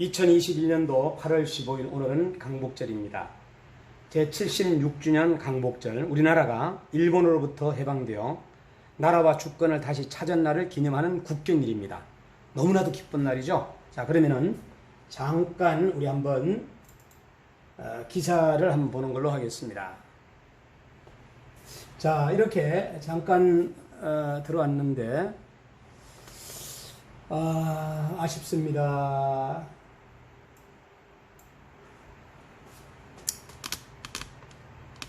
2021년도 8월 15일 오늘은 강복절입니다. 제76주년 강복절 우리나라가 일본으로부터 해방되어 나라와 주권을 다시 찾은 날을 기념하는 국경일입니다. 너무나도 기쁜 날이죠. 자 그러면은 잠깐 우리 한번 어, 기사를 한번 보는 걸로 하겠습니다. 자 이렇게 잠깐 어, 들어왔는데 아, 아쉽습니다.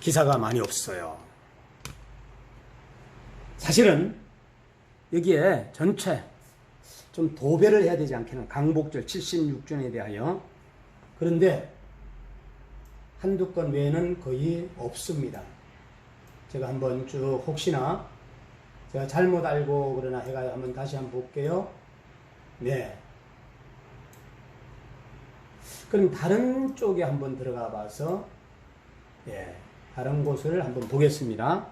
기사가 많이 없어요. 사실은 여기에 전체 좀 도배를 해야 되지 않겠나. 강복절 76주년에 대하여. 그런데 한두 건 외에는 거의 없습니다. 제가 한번 쭉 혹시나 제가 잘못 알고 그러나 해가 한번 다시 한번 볼게요. 네. 그럼 다른 쪽에 한번 들어가 봐서 예, 다른 곳을 한번 보겠습니다.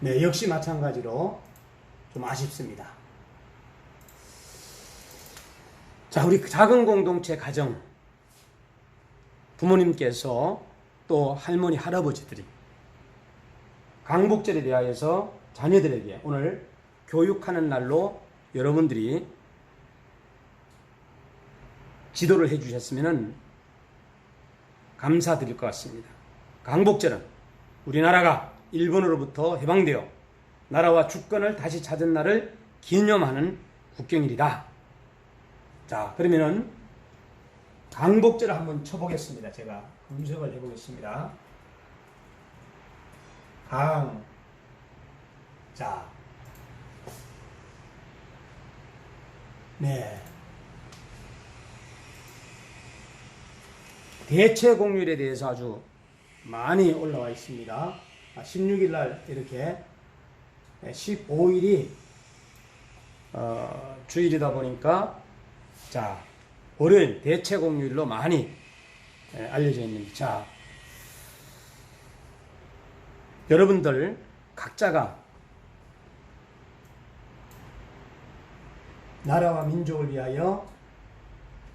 네, 역시 마찬가지로 좀 아쉽습니다. 자, 우리 작은 공동체 가정 부모님께서 또 할머니, 할아버지들이 강복절에 대하여서 자녀들에게 오늘 교육하는 날로 여러분들이 지도를 해주셨으면 감사드릴 것 같습니다. 강복절은 우리나라가 일본으로부터 해방되어 나라와 주권을 다시 찾은 날을 기념하는 국경일이다. 자, 그러면은 강복절을 한번 쳐보겠습니다. 제가 검색을 해보겠습니다. 강, 자, 네. 대체 공휴일에 대해서 아주 많이 올라와 있습니다. 16일 날 이렇게 15일이 어, 주일이다 보니까 자 월요일 대체 공휴일로 많이 예, 알려져 있는데 자 여러분들 각자가 나라와 민족을 위하여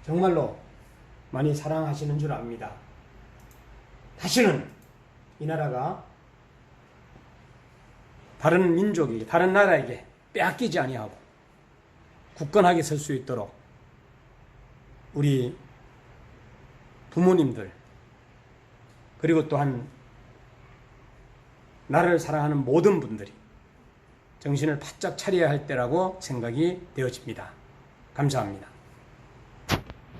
정말로 많이 사랑하시는 줄 압니다. 다시는 이 나라가 다른 민족에게, 다른 나라에게 빼앗기지 아니하고 굳건하게 설 수 있도록 우리 부모님들 그리고 또한 나라를 사랑하는 모든 분들이 정신을 바짝 차려야 할 때라고 생각이 되어집니다. 감사합니다.